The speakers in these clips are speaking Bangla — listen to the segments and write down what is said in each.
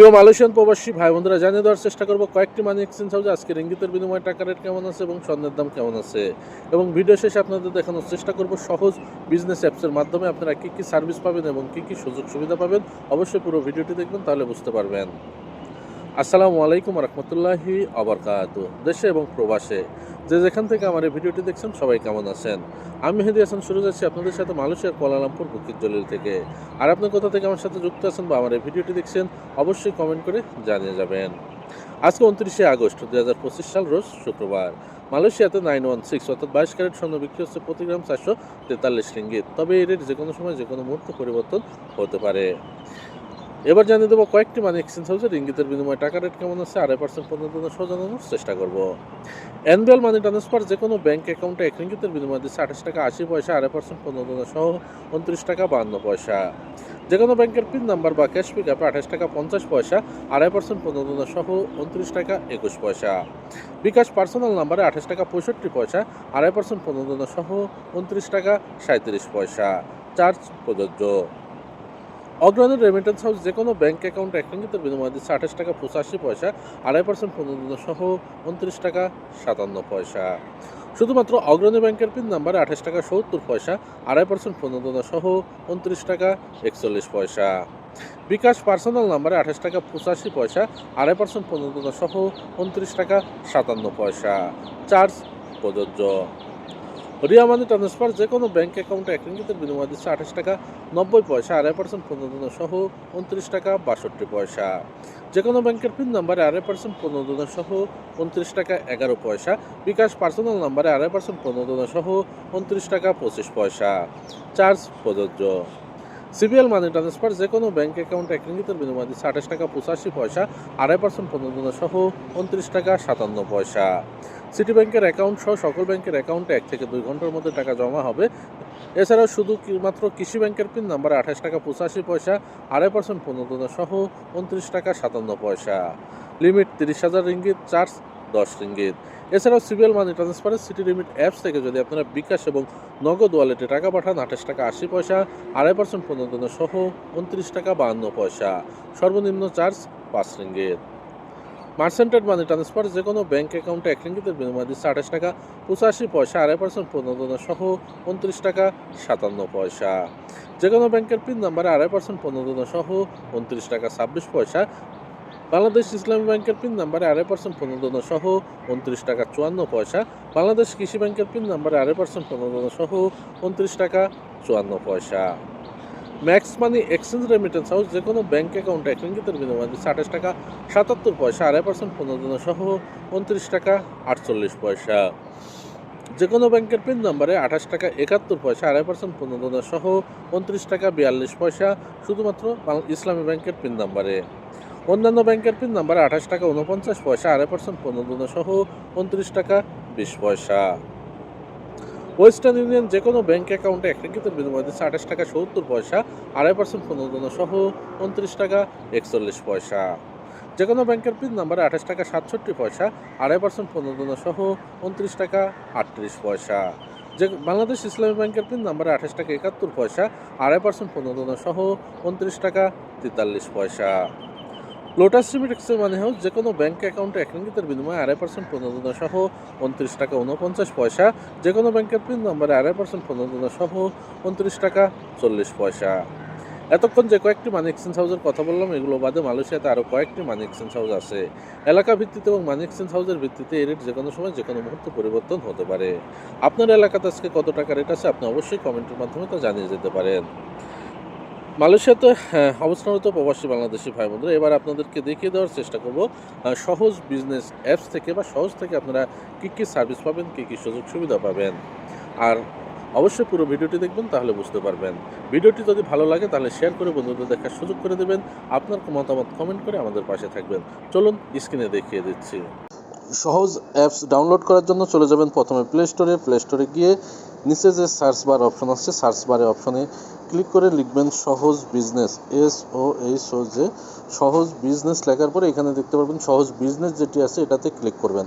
প্রিয় মালয়েশিয়ান প্রবাসী ভাই বন্ধুরা জানিয়ে দেওয়ার চেষ্টা করব কয়েকটি মানি এক্সচেঞ্জ হাউসে আজকে রিঙ্গিতের বিনিময়ে টাকা রেট কেমন আছে এবং স্বর্ণের দাম কেমন আছে? এবং ভিডিও শেষে আপনাদের দেখানোর চেষ্টা করব সহজ বিজনেস অ্যাপসের মাধ্যমে আপনারা কী কী সার্ভিস পাবেন এবং কী কী সুযোগ সুবিধা পাবেন। অবশ্যই পুরো ভিডিওটি দেখবেন, তাহলে বুঝতে পারবেন। আসসালামু আলাইকুম রহমতুল্লাহি আবরকাত দেশে এবং প্রবাসে। যে যেখান থেকে আমার এই ভিডিওটি দেখছেন, সবাই কেমন আছেন? আমি মেহেদি হাসান শুরু যাচ্ছি আপনাদের সাথে মালয়েশিয়ার কুয়ালালামপুর বুকির জলিল থেকে। আর আপনি কোথা থেকে আমার সাথে যুক্ত আছেন বা আমার এই ভিডিওটি দেখছেন, অবশ্যই কমেন্ট করে জানিয়ে যাবেন। আজকে উনত্রিশে আগস্ট দু হাজার পঁচিশ সাল রোজ শুক্রবার। মালয়েশিয়াতে নাইন ওয়ান সিক্স অর্থাৎ বাইশ ক্যারেট স্বর্ণ বিক্রি হচ্ছে প্রতি গ্রাম চারশো তেতাল্লিশ রিঙ্গিত। তবে এই রেট যে কোনো সময় যে কোনো মুহূর্তে পরিবর্তন হতে পারে। এবার জানিয়ে দেবো কয়েকটি মানি এক্সচেঞ্জ হাউসে রিঙ্গিতের বিনিময়ে টাকা রেট কেমন আছে, আড়াই পার্সেন্ট পর্যন্ত সহ জানানোর চেষ্টা করব। অ্যানুয়াল মানি ট্রান্সফার যে কোনো ব্যাঙ্ক অ্যাকাউন্টে এক রিঙ্গিতের বিনিময়ে দিচ্ছে আঠাশ টাকা আশি পয়সা, আড়াই পার্সেন্ট পর্যন্ত সহ উনত্রিশ টাকা বাহান্ন পয়সা। যে কোনো ব্যাংকের পিন নাম্বার বা ক্যাশ পিক আপে আঠাশ টাকা পঞ্চাশ পয়সা, আড়াই পার্সেন্ট পর্যন্ত সহ উনত্রিশ টাকা একুশ পয়সা। বিকাশ পার্সোনাল নাম্বারে আঠাশ টাকা পঁয়ষট্টি পয়সা, আড়াই পার্সেন্ট পর্যন্ত সহ উনত্রিশ টাকা সাঁত্রিশ পয়সা। চার্জ প্রযোজ্য। অগ্রণী রেমিটেন্স হাউস যে কোনো ব্যাঙ্ক অ্যাকাউন্ট এক বিনিময়ে দিচ্ছে আঠাশ টাকা পঁচাশি পয়সা, আড়াই পার্সেন্ট পর্যন্ত সহ উনত্রিশ টাকা সাতান্ন পয়সা। শুধুমাত্র অগ্রণী ব্যাংকের পিন নাম্বারে আঠাশ টাকা সত্তর পয়সা, আড়াই পার্সেন্ট প্রণোদনা সহ উনত্রিশ টাকা একচল্লিশ পয়সা। বিকাশ পার্সোনাল নাম্বারে আঠাশ টাকা পঁচাশি পয়সা, আড়াই পার্সেন্ট প্রণোদনা সহ উনত্রিশ টাকা সাতান্ন পয়সা। চার্জ প্রযোজ্য। রিয়া মানি ট্রান্সফার যে কোনো ব্যাঙ্ক অ্যাকাউন্টে এক রিঙ্গিতের বিনিময় দিচ্ছে আঠাশ টাকা, নব্বই পয়সা আড়াই পার্সেন্ট প্রণোদনা সহ উনত্রিশ টাকা, বাষট্টি পয়সা। যে কোনো ব্যাংকের পিন নাম্বারে আড়াই পার্সেন্ট প্রণোদনা সহ উনত্রিশ টাকা, এগারো পয়সা। বিকাশ পার্সোনাল নাম্বারে আড়াই পার্সেন্ট প্রণোদনা সহ উনত্রিশ টাকা, পঁচিশ পয়সা। চার্জ প্রযোজ্য। সিবিএল মানি ট্রান্সফার যে কোনো ব্যাঙ্ক অ্যাকাউন্টে এক রিঙ্গিতের বিনিময় দিচ্ছে আঠাশ টাকা, পঁচাশি পয়সা আড়াই পার্সেন্ট প্রণোদনা সহ উনত্রিশ টাকা, সাতান্ন পয়সা। সিটি ব্যাংকের অ্যাকাউন্ট সহ সকল ব্যাংকের অ্যাকাউন্টে এক থেকে দুই ঘণ্টার মধ্যে টাকা জমা হবে। এছাড়াও শুধু মাত্র কৃষি ব্যাংকের পিন নাম্বারে আঠাশ টাকা পঁচাশি পয়সা, আড়াই পার্সেন্ট প্রণোদনা সহ উনত্রিশ টাকা সাতান্ন পয়সা। লিমিট তিরিশ হাজার রিঙ্গিত চার্জ দশ রিঙ্গিত এছাড়াও সিবিএল মানি ট্রান্সফারের সিটি লিমিট অ্যাপস থেকে যদি আপনারা বিকাশ এবং নগদ ওয়ালেটে টাকা পাঠান, আঠাশ টাকা আশি পয়সা, আড়াই পার্সেন্ট প্রণোদনা সহ উনত্রিশ টাকা বাহান্ন পয়সা। সর্বনিম্ন চার্জ পাঁচ রিঙ্গিত মার্সেন্টেড মানি ট্রান্সফার যে কোনো ব্যাঙ্ক অ্যাকাউন্টে এক রিঙ্গিতের বিনিময় দিচ্ছে আঠাশ টাকা, পঁচাশি পয়সা, আড়াই পার্সেন্ট প্রণোদনা সহ উনত্রিশ টাকা, সাতান্ন পয়সা। যে কোনো ব্যাংকের পিন নাম্বারে আড়াই পার্সেন্ট প্রণোদনা সহ উনত্রিশ টাকা, ছাব্বিশ পয়সা। বাংলাদেশ ইসলামী ব্যাংকের পিন নাম্বারে আড়াই পার্সেন্ট প্রণোদনা সহ উনত্রিশ টাকা, চুয়ান্ন পয়সা। বাংলাদেশ কৃষি ব্যাংকের পিন নাম্বারে আড়াই পার্সেন্ট প্রণোদনা সহ উনত্রিশ টাকা, চুয়ান্ন পয়সা। Max money exchange remittance house যে কোনো ব্যাঙ্ক অ্যাকাউন্টে এক রিঙ্গিতের বিনিময়ে দিচ্ছে আঠাশ টাকা, সাতাত্তর পয়সা, আড়াই পার্সেন্ট প্রণোদনা সহ উনত্রিশ টাকা, আটচল্লিশ পয়সা। যে কোনো ব্যাংকের পিন নাম্বারে আঠাশ টাকা, একাত্তর পয়সা, আড়াই পার্সেন্ট প্রণোদনা সহ উনত্রিশ টাকা, বিয়াল্লিশ পয়সা, শুধুমাত্র ইসলামী ব্যাংকের পিন নাম্বারে অন্যান্য ব্যাংকের পিন নাম্বারে আঠাশ টাকা, উনপঞ্চাশ পয়সা, আড়াই পার্সেন্ট প্রণোদনা সহ উনত্রিশ টাকা, বিশ পয়সা। ওয়েস্টার্ন ইউনিয়ন যে কোনো ব্যাংক অ্যাকাউন্টে এক রিঙ্গিতের বিনিময় দিচ্ছে আঠাশ টাকা সত্তর পয়সা, আড়াই পার্সেন্ট প্রণোদনা সহ উনত্রিশ টাকা একচল্লিশ পয়সা। যে কোনো ব্যাংকের পিন নাম্বারে আঠাশ টাকা সাতষট্টি পয়সা, আড়াই পার্সেন্ট প্রণোদনা সহ উনত্রিশ টাকা আটত্রিশ পয়সা। যে বাংলাদেশ ইসলামী ব্যাংকের পিন নাম্বারে আঠাশ টাকা একাত্তর পয়সা, আড়াই পার্সেন্ট প্রণোদনা সহ উনত্রিশ টাকা তেতাল্লিশ পয়সা। লোটাস এক্সচেঞ্জ মানি হাউস যে কোনো ব্যাংক অ্যাকাউন্টে এক রিঙ্গিতের বিনিময়ে আড়াই পার্সেন্ট প্রণোদনা সহ উনত্রিশ টাকা উনপঞ্চাশ পয়সা যে কোনো ব্যাংকের পিন নম্বরে আড়াই পার্সেন্ট প্রণোদনা সহ উনত্রিশ টাকা চল্লিশ পয়সা। এতক্ষণ যে কয়েকটি মানি এক্সচেঞ্জ হাউসের কথা বললাম, এগুলো বাদে মালয়েশিয়াতে আরও কয়েকটি মানি এক্সচেঞ্জ হাউস আছে। এলাকা ভিত্তিতে এবং মানি এক্সচেঞ্জ হাউসের ভিত্তিতে এই রেট যে কোনো সময় যে কোনো মুহূর্তে পরিবর্তন হতে পারে। আপনার এলাকাতে আজকে কত টাকা রেট আছে, আপনি অবশ্যই কমেন্টের মাধ্যমে তা জানিয়ে যেতে পারেন। মালয়েশিয়াতে হ্যাঁ, অবস্থানরত প্রবাসী বাংলাদেশি ভাই বোনরা এবার আপনাদেরকে দেখিয়ে দেওয়ার চেষ্টা করব সহজ বিজনেস অ্যাপস থেকে বা সহজ থেকে আপনারা কী কী সার্ভিস পাবেন কী কী সুযোগ সুবিধা পাবেন। আর অবশ্যই পুরো ভিডিওটি দেখবেন তাহলে বুঝতে পারবেন। ভিডিওটি যদি ভালো লাগে তাহলে শেয়ার করে বন্ধুদের দেখার সুযোগ করে দেবেন। আপনার মতামত কমেন্ট করে আমাদের পাশে থাকবেন। চলুন স্ক্রিনে দেখিয়ে দিচ্ছি। সহজ অ্যাপস ডাউনলোড করার জন্য চলে যাবেন প্রথমে প্লে স্টোরে প্লে স্টোরে গিয়ে নিচে যে সার্চ বার অপশন আছে সার্চ বারে অপশনে ক্লিক করে লিখবেন Shohoz business S O H O যে সহজ বিজনেস লেখার পরে এখানে দেখতে পারবেন সহজ বিজনেস যেটি আছে এটাতে ক্লিক করবেন।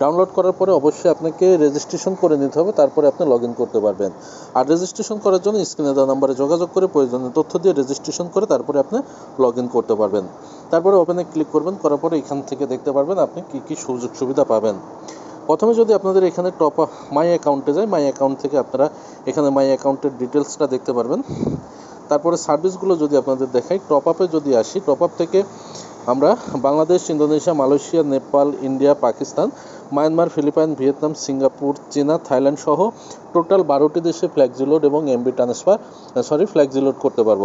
ডাউনলোড করার পরে অবশ্যই আপনাকে রেজিস্ট্রেশন করে নিতে হবে, তারপরে আপনি লগ করতে পারবেন। আর রেজিস্ট্রেশন করার জন্য স্ক্রিনে দেওয়া নাম্বারে যোগাযোগ করে প্রয়োজনীয় তথ্য দিয়ে রেজিস্ট্রেশন করে তারপরে আপনি লগ করতে পারবেন। তারপরে ওপেনে ক্লিক করবেন, করার পরে এখান থেকে দেখতে পারবেন আপনি কী কী সুযোগ সুবিধা পাবেন। প্রথমে যদি আপনাদের এখানে টপ মাই অ্যাকাউন্টে যায় মাই অ্যাকাউন্ট থেকে আপনারা এখানে মাই অ্যাকাউন্টের ডিটেলসটা দেখতে পারবেন। তারপরে সার্ভিসগুলো যদি আপনাদের দেখাই টপ আপে যদি আসি টপ আপ থেকে আমরা Bangladesh, Indonesia, Malaysia, Nepal, India, Pakistan, Myanmar, Philippines, Vietnam, Singapore, চীনা, থাইল্যান্ড সহ টোটাল বারোটি দেশে ফ্ল্যাক্সিলোড এবং এমবি ট্রান্সফার সরি ফ্ল্যাক্সিলোড করতে পারব।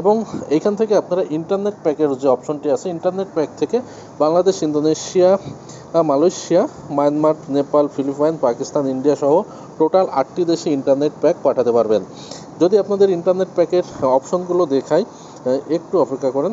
এবং এইখান থেকে আপনারা ইন্টারনেট প্যাকের যে অপশনটি আছে ইন্টারনেট প্যাক থেকে Bangladesh, Indonesia Malaysia, Myanmar, Nepal, Philippines, Pakistan, India সহ টোটাল আটটি দেশে ইন্টারনেট প্যাক পাঠাতে পারবেন। যদি আপনাদের ইন্টারনেট প্যাকের অপশনগুলো দেখাই একটু অপেক্ষা করেন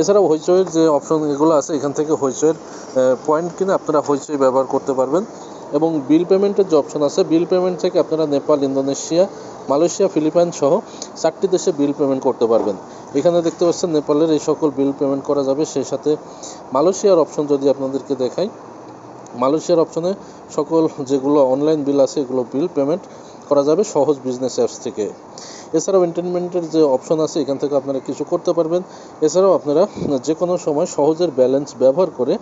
এছাড়াও হইচইয়ের যে অপশন এগুলো আছে, এখান থেকে হইচয়ের পয়েন্ট কিনে আপনারা হইচই ব্যবহার করতে পারবেন। এবং বিল পেমেন্টের যে অপশন আছে বিল পেমেন্ট থেকে আপনারা নেপাল, ইন্দোনেশিয়া, মালয়েশিয়া, ফিলিপাইন সহ চারটি দেশে বিল পেমেন্ট করতে পারবেন। এখানে দেখতে পাচ্ছেন, নেপালের এই সকল বিল পেমেন্ট করা যাবে। সেই সাথে মালয়েশিয়ার অপশন যদি আপনাদেরকে দেখাই মালয়েশিয়ার অপশনে সকল যেগুলো অনলাইন বিল আছে, এগুলো বিল পেমেন্ট করা যাবে সহজ বিজনেস অ্যাপস থেকে। এছাড়াও এন্টারটেনমেন্টের যে অপশন আছে, এখান থেকে আপনারা কিছু করতে পারবেন। এছাড়াও আপনারা যে কোনো সময় সহজের ব্যালেন্স ব্যবহার করে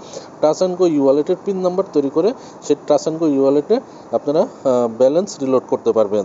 টাচ অ্যান্ড গো ই ওয়ালেটের পিন নাম্বার তৈরি করে, সেই টাচ অ্যান্ড গো ই ওয়ালেটে আপনারা ব্যালেন্স রিলোড করতে পারবেন।